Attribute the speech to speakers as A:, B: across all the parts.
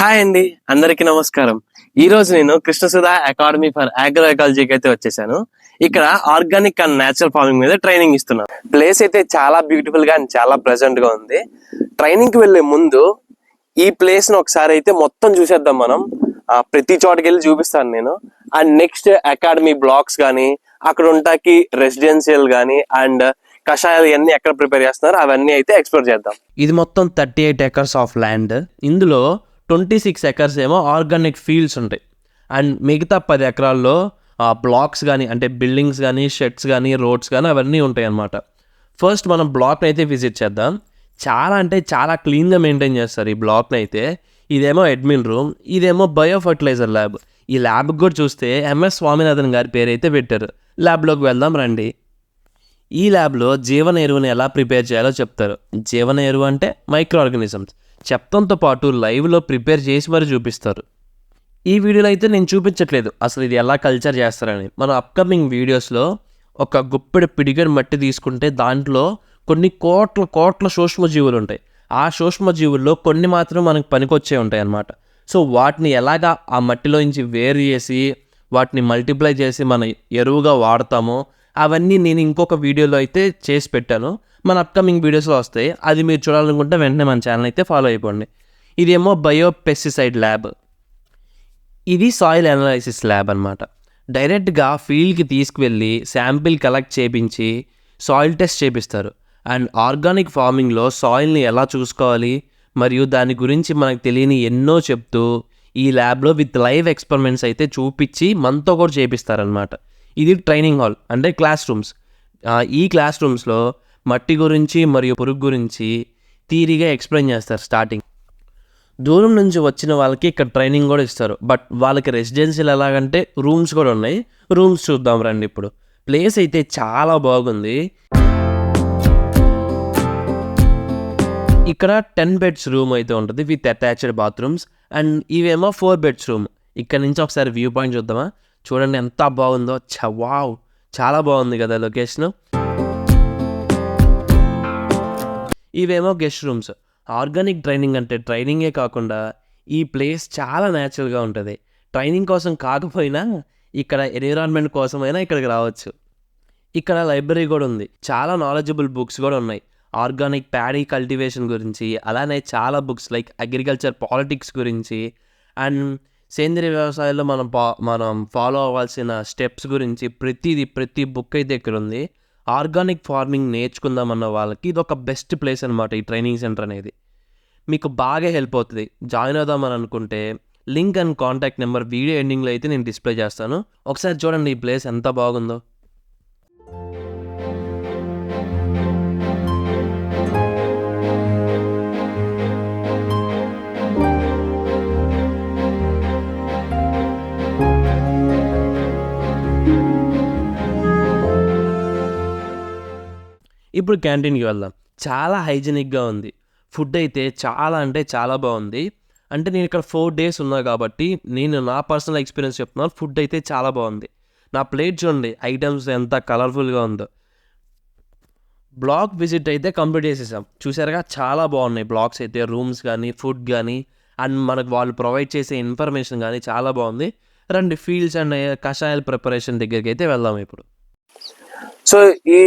A: Hi అండి అందరికీ నమస్కారం. ఈ రోజు నేను కృష్ణసుధా అకాడమీ ఫర్ అగ్రో ఎకాలజీకి అయితే వచ్చేసాను. ఇక్కడ ఆర్గానిక్ అండ్ నేచురల్ ఫార్మింగ్ మీద ట్రైనింగ్ ఇస్తున్నాను ప్లేస్ అయితే చాలా బ్యూటిఫుల్గా అండ్ చాలా ప్రెజెంట్గా ఉంది. ట్రైనింగ్కి వెళ్ళే ముందు ఈ ప్లేస్ను ఒకసారి అయితే మొత్తం చూసేద్దాం మనం. ప్రతి చోటకి వెళ్ళి చూపిస్తాను నేను. అండ్ నెక్స్ట్ అకాడమీ బ్లాక్స్ కానీ అక్కడ ఉంటాకి రెసిడెన్షియల్ కానీ అండ్ కషాయాలు ఇవన్నీ ఎక్కడ ప్రిపేర్ చేస్తున్నారు అవన్నీ అయితే ఎక్స్ప్లోర్ చేద్దాం.
B: ఇది మొత్తం thirty eight acres of land ఇందులో ట్వంటీ సిక్స్ ఎకర్స్ ఏమో ఆర్గానిక్ ఫీల్డ్స్ ఉంటాయి. అండ్ మిగతా పది ఎకరాల్లో బ్లాక్స్ కానీ అంటే బిల్డింగ్స్ కానీ షెడ్స్ కానీ రోడ్స్ కానీ అవన్నీ ఉంటాయి అన్నమాట ఫస్ట్ మనం బ్లాక్ని అయితే విజిట్ చేద్దాం. చాలా అంటే చాలా క్లీన్గా మెయింటైన్ చేస్తారు ఈ బ్లాక్ని అయితే ఇదేమో అడ్మిన్ రూమ్ ఇదేమో బయో ఫర్టిలైజర్ ల్యాబ్. ఈ ల్యాబ్కి కూడా చూస్తే ఎంఎస్ స్వామినాథన్ గారి పేరు అయితే పెట్టారు. ల్యాబ్లోకి వెళ్దాం రండి. ఈ ల్యాబ్లో జీవన ఎరువుని ఎలా ప్రిపేర్ చేయాలో చెప్తారు. జీవన ఎరువు అంటే మైక్రో ఆర్గానిజమ్స్ చెప్తంతో పాటు లైవ్లో ప్రిపేర్ చేసి మరి చూపిస్తారు. ఈ వీడియోలో అయితే నేను చూపించట్లేదు. అసలు ఇది ఎలా కల్చర్ చేస్తారని. మన అప్కమింగ్ వీడియోస్లో ఒక గుప్పెడు పిడిగడి మట్టి తీసుకుంటే దాంట్లో కొన్ని కోట్ల కోట్ల సూక్ష్మజీవులు ఉంటాయి. ఆ సూక్ష్మజీవుల్లో కొన్ని మాత్రం మనకు పనికొచ్చే ఉంటాయి అన్నమాట. సో వాటిని ఎలాగా ఆ మట్టిలోంచి వేరు చేసి వాటిని మల్టిప్లై చేసి మన ఎరువుగా వాడతామో అవన్నీ నేను ఇంకొక వీడియోలో అయితే చేసి పెట్టాను. మన అప్కమింగ్ వీడియోస్లో వస్తాయి. అది మీరు చూడాలనుకుంటే వెంటనే మన ఛానల్ అయితే ఫాలో అయిపోండి. ఇదేమో బయో పెస్టిసైడ్ ల్యాబ్ ఇది సాయిల్ అనాలైసిస్ ల్యాబ్ అనమాట డైరెక్ట్గా ఫీల్డ్కి తీసుకువెళ్ళి శాంపిల్ కలెక్ట్ చేపించి సాయిల్ టెస్ట్ చేపిస్తారు. అండ్ ఆర్గానిక్ ఫార్మింగ్లో సాయిల్ని ఎలా చూసుకోవాలి? మరియు దాని గురించి మనకు తెలియని ఎన్నో చెప్తూ ఈ ల్యాబ్లో విత్ లైవ్ ఎక్స్పెరిమెంట్స్ అయితే చూపించి మనతో కూడా చేపిస్తారనమాట ఇది ట్రైనింగ్ హాల్ అంటే క్లాస్ రూమ్స్ ఈ క్లాస్ రూమ్స్లో మట్టి గురించి మరియు పురుగు గురించి తీరిగా ఎక్స్ప్లెయిన్ చేస్తారు స్టార్టింగ్. దూరం నుంచి వచ్చిన వాళ్ళకి ఇక్కడ ట్రైనింగ్ కూడా ఇస్తారు. బట్ వాళ్ళకి రెసిడెన్సీలు ఎలాగంటే రూమ్స్ కూడా ఉన్నాయి. రూమ్స్ చూద్దాం రండి ఇప్పుడు. ప్లేస్ అయితే చాలా బాగుంది. ఇక్కడ టెన్ బెడ్స్ రూమ్ అయితే ఉంటుంది విత్ అటాచ్డ్ బాత్రూమ్స్ అండ్ ఇవేమో ఫోర్ బెడ్స్ రూమ్. ఇక్కడ నుంచి ఒకసారి వ్యూ పాయింట్ చూద్దామా. చూడండి ఎంత బాగుందో. చ వావ్! చాలా బాగుంది కదా లొకేషన్. ఇవేమో గెస్ట్ రూమ్స్. ఆర్గానిక్ ట్రైనింగ్ అంటే ట్రైనింగే కాకుండా ఈ ప్లేస్ చాలా న్యాచురల్గా ఉంటుంది. ట్రైనింగ్ కోసం కాకపోయినా ఇక్కడ ఎన్విరాన్మెంట్ కోసమైనా ఇక్కడికి రావచ్చు. ఇక్కడ లైబ్రరీ కూడా ఉంది. చాలా నాలెడ్జబుల్ బుక్స్ కూడా ఉన్నాయి. ఆర్గానిక్ ప్యాడీ కల్టివేషన్ గురించి అలానే చాలా బుక్స్ లైక్ అగ్రికల్చర్ పాలిటిక్స్ గురించి అండ్ సేంద్రియ వ్యవసాయంలో మనం మనం ఫాలో అవ్వాల్సిన స్టెప్స్ గురించి ప్రతిది ప్రతి బుక్ అయితే ఇక్కడ ఉంది ఆర్గానిక్ ఫార్మింగ్ నేర్చుకుందామన్న వాళ్ళకి ఇది ఒక బెస్ట్ ప్లేస్ అనమాట ఈ ట్రైనింగ్ సెంటర్ అనేది. మీకు బాగా హెల్ప్ అవుతుంది. జాయిన్ అవుదామని అనుకుంటే link and contact number video ఎండింగ్లో అయితే నేను డిస్ప్లే చేస్తాను. ఒకసారి చూడండి ఈ ప్లేస్ ఎంత బాగుందో. ఇప్పుడు క్యాంటీన్కి వెళ్దాం. చాలా హైజెనిక్గా ఉంది. ఫుడ్ అయితే చాలా అంటే చాలా బాగుంది. అంటే నేను ఇక్కడ ఫోర్ డేస్ ఉన్నా కాబట్టి నేను నా పర్సనల్ ఎక్స్పీరియన్స్ చెప్తున్నాను. ఫుడ్ అయితే చాలా బాగుంది. నా ప్లేట్ చూడండి ఐటమ్స్ ఎంత కలర్ఫుల్గా ఉందో. బ్లాక్ విజిట్ అయితే కంప్లీట్ చేసేసాం. చూసారుగా చాలా బాగున్నాయి బ్లాక్స్ అయితే రూమ్స్ కానీ ఫుడ్ కానీ అండ్ మనకు వాళ్ళు ప్రొవైడ్ చేసే ఇన్ఫర్మేషన్ కానీ చాలా బాగుంది. రండి ఫీల్డ్స్ అండ్ కషాయాల ప్రిపరేషన్ దగ్గరికి అయితే వెళ్దాం ఇప్పుడు.
A: సో ఈ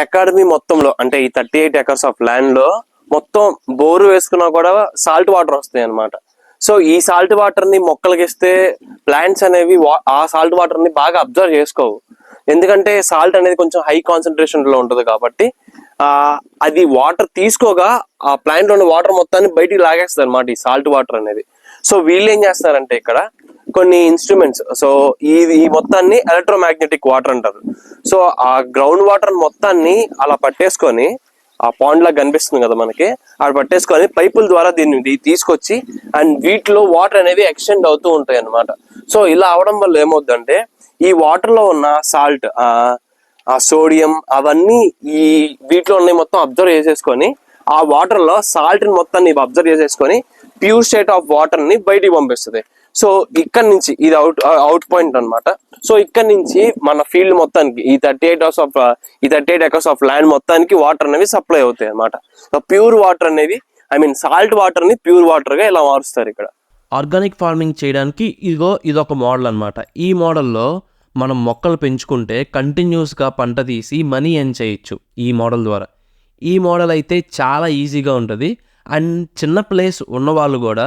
A: అకాడమీ మొత్తంలో అంటే ఈ థర్టీ ఎయిట్ ఎకర్స్ ఆఫ్ ల్యాండ్లో మొత్తం బోరు వేసుకున్నా కూడా సాల్ట్ వాటర్ వస్తాయి అనమాట సో ఈ సాల్ట్ వాటర్ని మొక్కలకి ఇస్తే ప్లాంట్స్ అనేవి వా- ఆ సాల్ట్ వాటర్ని బాగా అబ్జర్వ్ చేసుకోవు. ఎందుకంటే సాల్ట్ అనేది కొంచెం హై కాన్సన్ట్రేషన్లో ఉంటుంది కాబట్టి ఆ అది వాటర్ తీసుకోగా ఆ ప్లాంట్లోని వాటర్ మొత్తాన్ని బయటికి లాగేస్తుంది అనమాట ఈ సాల్ట్ వాటర్ అనేది. సో వీళ్ళు ఏం చేస్తారంటే ఇక్కడ కొన్ని ఇన్స్ట్రుమెంట్స్ సో ఈ ఈ మొత్తాన్ని ఎలక్ట్రోమాగ్నెటిక్ వాటర్ అంటారు. సో ఆ గ్రౌండ్ వాటర్ మొత్తాన్ని అలా పట్టేసుకొని ఆ పాండ్ లాగా కనిపిస్తుంది కదా మనకి అక్కడ పట్టేసుకొని పైపుల ద్వారా దీన్ని తీసుకొచ్చి అండ్ వీటిలో వాటర్ అనేవి ఎక్స్టెండ్ అవుతూ ఉంటాయి అన్నమాట. సో ఇలా అవడం వల్ల ఏమవుతుందంటే ఈ వాటర్లో ఉన్న సాల్ట్ ఆ సోడియం అవన్నీ ఈ వీటిలో ఉన్నాయి మొత్తం అబ్జర్వ్ చేసేసుకొని ఆ వాటర్లో సాల్ట్ మొత్తాన్ని అబ్జర్వ్ చేసేసుకొని ప్యూర్ స్టేట్ ఆఫ్ వాటర్ని బయటికి పంపిస్తుంది. సో ఇక్కడ నుంచి ఇది అవుట్ అవుట్ పాయింట్ అన్నమాట. సో ఇక్కడ నుంచి మన ఫీల్డ్ మొత్తానికి ఈ థర్టీ ఎయిట్ అవర్స్ ఆఫ్ ఈ thirty eight acres of land మొత్తానికి వాటర్ అనేవి సప్లై అవుతాయి అనమాట సో ప్యూర్ వాటర్ అనేది ఐ మీన్ సాల్ట్ వాటర్ని ప్యూర్ వాటర్గా ఇలా మారుస్తారు ఇక్కడ.
B: ఆర్గానిక్ ఫార్మింగ్ చేయడానికి ఇదిగో ఇదొక మోడల్ అనమాట ఈ మోడల్లో మనం మొక్కలు పెంచుకుంటే కంటిన్యూస్గా పంట తీసి మనీ ఎన్ చేయొచ్చు ఈ మోడల్ ద్వారా. ఈ మోడల్ అయితే చాలా ఈజీగా ఉంటుంది. అండ్ చిన్న ప్లేస్ ఉన్నవాళ్ళు కూడా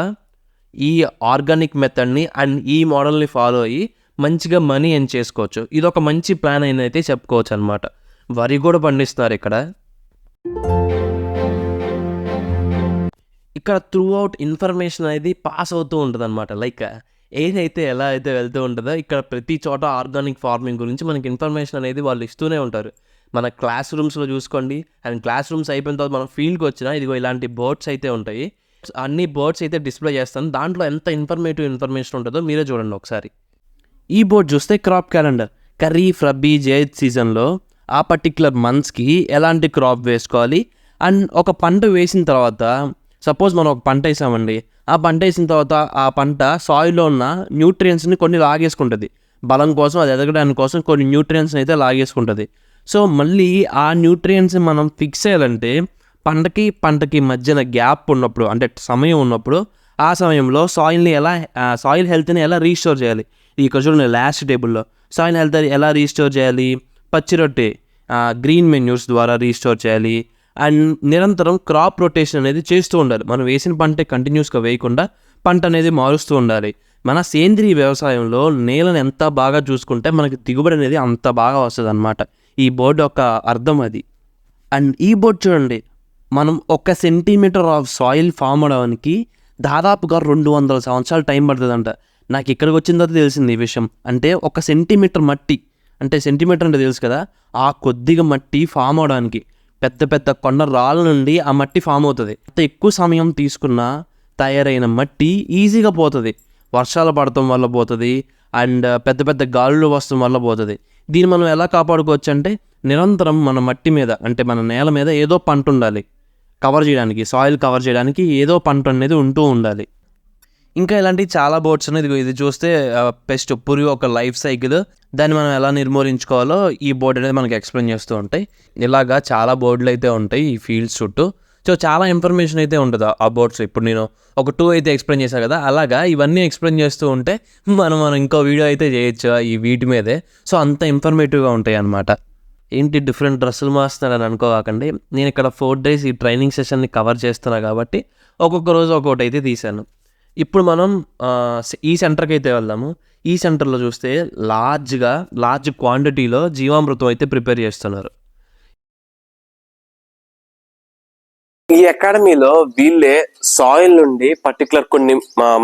B: ఈ ఆర్గానిక్ మెథడ్ని అండ్ ఈ మోడల్ని ఫాలో అయ్యి మంచిగా మనీ ఎన్ చేసుకోవచ్చు. ఇది ఒక మంచి ప్లాన్ అయిన అయితే చెప్పుకోవచ్చు అనమాట వరి కూడా పండిస్తున్నారు ఇక్కడ. ఇక్కడ త్రూ అవుట్ ఇన్ఫర్మేషన్ అనేది పాస్ అవుతూ ఉంటుంది అనమాట లైక్ ఏదైతే ఎలా అయితే వెళ్తూ ఉంటుందో ఇక్కడ ప్రతి చోట ఆర్గానిక్ ఫార్మింగ్ గురించి మనకి ఇన్ఫర్మేషన్ అనేది వాళ్ళు ఇస్తూనే ఉంటారు. మన క్లాస్ రూమ్స్లో చూసుకోండి. అండ్ క్లాస్ రూమ్స్ అయిపోయిన తర్వాత మనం ఫీల్డ్కి వచ్చినా ఇదిగో ఇలాంటి బోర్డ్స్ అయితే ఉంటాయి. అన్ని బోర్డ్స్ అయితే డిస్ప్లే చేస్తాను. దాంట్లో ఎంత ఇన్ఫర్మేటివ్ ఇన్ఫర్మేషన్ ఉంటుందో మీరే చూడండి ఒకసారి. ఈ బోర్డ్ చూస్తే క్రాప్ క్యాలెండర్. ఖరీఫ్ రబ్బీ జైద్ సీజన్లో ఆ పర్టిక్యులర్ మంత్స్కి ఎలాంటి క్రాప్ వేసుకోవాలి? అండ్ ఒక పంట వేసిన తర్వాత సపోజ్ మనం ఒక పంట వేసామండి. ఆ పంట వేసిన తర్వాత ఆ పంట సాయిల్లో ఉన్న న్యూట్రియంట్స్ని కొన్ని లాగేసుకుంటుంది. బలం కోసం అది ఎదగడానికి కోసం కొన్ని న్యూట్రియంట్స్ని అయితే లాగేసుకుంటుంది. సో మళ్ళీ ఆ న్యూట్రియంట్స్ మనం ఫిక్స్ చేయాలంటే పంటకి పంటకి మధ్యన గ్యాప్ ఉన్నప్పుడు అంటే సమయం ఉన్నప్పుడు ఆ సమయంలో సాయిల్ని ఎలా సాయిల్ హెల్త్ని ఎలా రీస్టోర్ చేయాలి? ఇక్కడ చూడండి లాస్ట్ టేబుల్లో సాయిల్ హెల్త్ ఎలా రీస్టోర్ చేయాలి? పచ్చి రొట్టె గ్రీన్ మెన్యూస్ ద్వారా రీస్టోర్ చేయాలి. అండ్ నిరంతరం క్రాప్ రొటేషన్ అనేది చేస్తూ ఉండాలి. మనం వేసిన పంటే కంటిన్యూస్గా వేయకుండా పంట అనేది మారుస్తూ ఉండాలి. మన సేంద్రీయ వ్యవసాయంలో నేలను ఎంత బాగా చూసుకుంటే మనకి దిగుబడి అనేది అంత బాగా వస్తుంది అనమాట ఈ బోర్డు యొక్క అర్థం అది. అండ్ ఈ బోర్డ్ చూడండి మనం ఒక సెంటీమీటర్ ఆఫ్ సాయిల్ ఫామ్ అవడానికి దాదాపుగా రెండు వందల సంవత్సరాలు టైం పడుతుందంట. నాకు ఇక్కడికి వచ్చిన తర్వాత తెలిసింది ఈ విషయం. అంటే ఒక సెంటీమీటర్ మట్టి అంటే సెంటీమీటర్ అంటే తెలుసు కదా ఆ కొద్దిగా మట్టి ఫామ్ అవడానికి. పెద్ద పెద్ద కొండ రాళ్ళ నుండి ఆ మట్టి ఫామ్ అవుతుంది. అంత ఎక్కువ సమయం తీసుకున్న తయారైన మట్టి ఈజీగా పోతుంది. వర్షాలు పడటం వల్ల పోతుంది. అండ్ పెద్ద పెద్ద గాలులు వస్తడం వల్ల పోతుంది. దీన్ని మనం ఎలా కాపాడుకోవచ్చు అంటే నిరంతరం మన మట్టి మీద అంటే మన నేల మీద ఏదో పంట ఉండాలి. కవర్ చేయడానికి సాయిల్ కవర్ చేయడానికి ఏదో పంట అనేది ఉంటూ ఉండాలి. ఇంకా ఇలాంటి చాలా బోర్డ్స్ అనేది ఇది చూస్తే పెస్ట్ పురుగు ఒక లైఫ్ సైకిల్. దాన్ని మనం ఎలా నిర్మూలించుకోవాలో ఈ బోర్డు అనేది మనకి ఎక్స్ప్లెయిన్ చేస్తూ ఉంటాయి. ఇలాగా చాలా బోర్డులు అయితే ఉంటాయి ఈ ఫీల్డ్స్ చుట్టూ. సో చాలా ఇన్ఫర్మేషన్ అయితే ఉంటుంది ఆ- బోర్డ్స్ ఇప్పుడు నేను ఒక టూ అయితే ఎక్స్ప్లెయిన్ చేశాను కదా అలాగా ఇవన్నీ ఎక్స్ప్లెయిన్ చేస్తూ ఉంటే మనం మనం ఇంకో వీడియో అయితే చేయొచ్చు ఈ వీటి మీదే. సో అంత ఇన్ఫర్మేటివ్గా ఉంటాయి అన్నమాట. ఏంటి డిఫరెంట్ డ్రెస్సులు మారుస్తున్నారని అనుకోకండి నేను ఇక్కడ ఫోర్ డేస్ ఈ ట్రైనింగ్ సెషన్ని కవర్ చేస్తున్నా కాబట్టి ఒక్కొక్క రోజు ఒక్కొక్కటి అయితే తీశాను. ఇప్పుడు మనం ఈ సెంటర్కి అయితే వెళ్దాము. ఈ సెంటర్లో చూస్తే లార్జ్గా లార్జ్ క్వాంటిటీలో జీవామృతం అయితే ప్రిపేర్ చేస్తున్నారు.
A: ఈ అకాడమీలో వీళ్ళే సాయిల్ నుండి పర్టికులర్ కొన్ని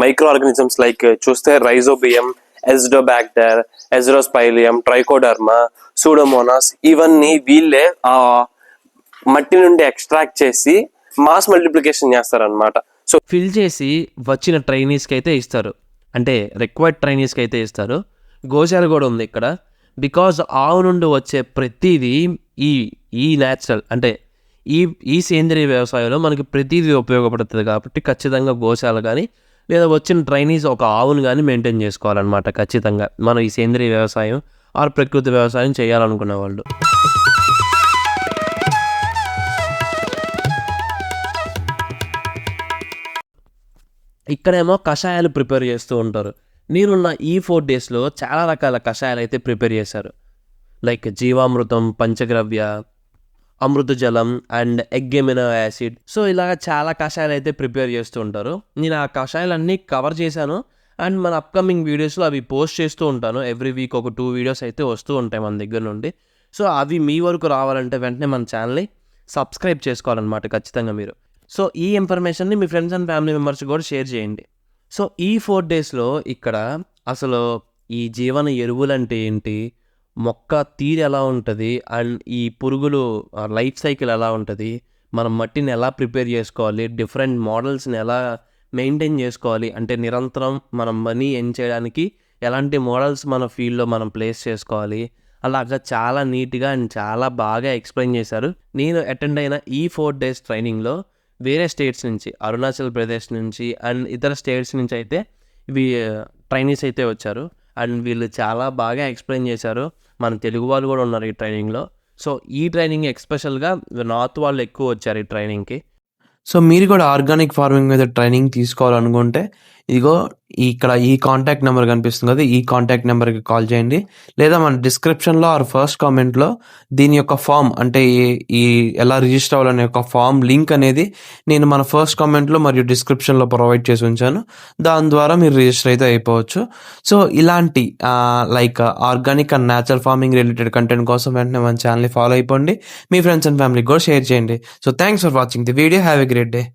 A: మైక్రో ఆర్గానిజమ్స్ లైక్ చూస్తే rhizobium azotobacter azospirillum trichoderma pseudomonas ఇవన్నీ వీళ్ళే ఆ మట్టి నుండి ఎక్స్ట్రాక్ట్ చేసి మాస్ మల్టిప్లికేషన్ చేస్తారనమాట సో
B: ఫిల్ చేసి వచ్చిన ట్రైనీస్కి అయితే ఇస్తారు. అంటే రిక్వైర్డ్ ట్రైనీస్కి అయితే ఇస్తారు. గోశాల కూడా ఉంది ఇక్కడ. బికాజ్ ఆవు నుండి వచ్చే ప్రతిదీ ఈ ఈ న్యాచురల్ అంటే ఈ ఈ సేంద్రియ వ్యవసాయంలో మనకి ప్రతిదీ ఉపయోగపడుతుంది కాబట్టి ఖచ్చితంగా గోశాల కానీ లేదా వచ్చిన ట్రైనీస్ ఒక ఆవును కానీ మెయింటైన్ చేసుకోవాలన్నమాట ఖచ్చితంగా. మనం ఈ సేంద్రియ వ్యవసాయం ఆర్ ప్రకృతి వ్యవసాయం చేయాలనుకునే వాళ్ళు. ఇక్కడేమో కషాయాలు ప్రిపేర్ చేస్తూ ఉంటారు. నేనున్న ఈ ఫోర్ డేస్లో చాలా రకాల కషాయాలు అయితే ప్రిపేర్ చేశారు. లైక్ జీవామృతం పంచగ్రవ్య అమృత జలం అండ్ ఎగ్గెమినో యాసిడ్. సో ఇలాగ చాలా కషాయాలు అయితే ప్రిపేర్ చేస్తూ ఉంటారు. నేను ఆ కషాయాలన్నీ కవర్ చేశాను. అండ్ మన అప్కమింగ్ వీడియోస్లో అవి పోస్ట్ చేస్తూ ఉంటాను. ఎవ్రీ వీక్ ఒక టూ వీడియోస్ అయితే వస్తూ ఉంటాయి మన దగ్గర నుండి. సో అవి మీ వరకు రావాలంటే వెంటనే మన ఛానల్ని సబ్స్క్రైబ్ చేసుకోవాలన్నమాట ఖచ్చితంగా మీరు. సో ఈ ఇన్ఫర్మేషన్ని మీ ఫ్రెండ్స్ అండ్ ఫ్యామిలీ మెంబర్స్ కూడా షేర్ చేయండి. సో ఈ ఫోర్ డేస్లో ఇక్కడ అసలు ఈ జీవన ఎరువులు అంటే ఏంటి? మొక్క తీరు ఎలా ఉంటుంది అండ్ ఈ పురుగులు లైఫ్ సైకిల్ ఎలా ఉంటుంది మనం మట్టిని ఎలా ప్రిపేర్ చేసుకోవాలి డిఫరెంట్ మోడల్స్ని ఎలా మెయింటైన్ చేసుకోవాలి అంటే నిరంతరం మనం మనీ ఎన్ చేయడానికి ఎలాంటి మోడల్స్ మన ఫీల్డ్లో మనం ప్లేస్ చేసుకోవాలి అలాగా చాలా నీట్గా అండ్ చాలా బాగా ఎక్స్ప్లెయిన్ చేశారు. నేను అటెండ్ అయిన ఈ ఫోర్ డేస్ ట్రైనింగ్లో వేరే స్టేట్స్ నుంచి అరుణాచల్ ప్రదేశ్ నుంచి అండ్ ఇతర స్టేట్స్ నుంచి అయితే ఇవి ట్రైనీస్ అయితే వచ్చారు అండ్ వీళ్ళు చాలా బాగా ఎక్స్ప్లెయిన్ చేశారు. మన తెలుగు వాళ్ళు కూడా ఉన్నారు ఈ ట్రైనింగ్లో. సో ఈ ట్రైనింగ్ ఎక్స్పెషల్గా నార్త్ వాళ్ళు ఎక్కువ వచ్చారు ఈ ట్రైనింగ్కి. సో మీరు కూడా ఆర్గానిక్ ఫార్మింగ్ మీద ట్రైనింగ్ తీసుకోవాలనుకుంటే ఇదిగో ఇక్కడ ఈ కాంటాక్ట్ నెంబర్ కనిపిస్తుంది కదా ఈ కాంటాక్ట్ నెంబర్కి కాల్ చేయండి. లేదా మన డిస్క్రిప్షన్లో ఆర్ ఫస్ట్ కామెంట్లో దీని యొక్క ఫామ్ అంటే ఈ- ఎలా రిజిస్టర్ అవ్వాలనే యొక్క ఫామ్ లింక్ అనేది నేను మన ఫస్ట్ కామెంట్లో మరియు డిస్క్రిప్షన్లో ప్రొవైడ్ చేసి ఉంచాను. దాని ద్వారా మీరు రిజిస్టర్ అయితే అయిపోవచ్చు. సో ఇలాంటి like organic and natural farming related content కోసం వెంటనే మన ఛానల్ని ఫాలో అయిపోండి. మీ ఫ్రెండ్స్ అండ్ ఫ్యామిలీకి కూడా షేర్ చేయండి. So thanks for watching the video have a great day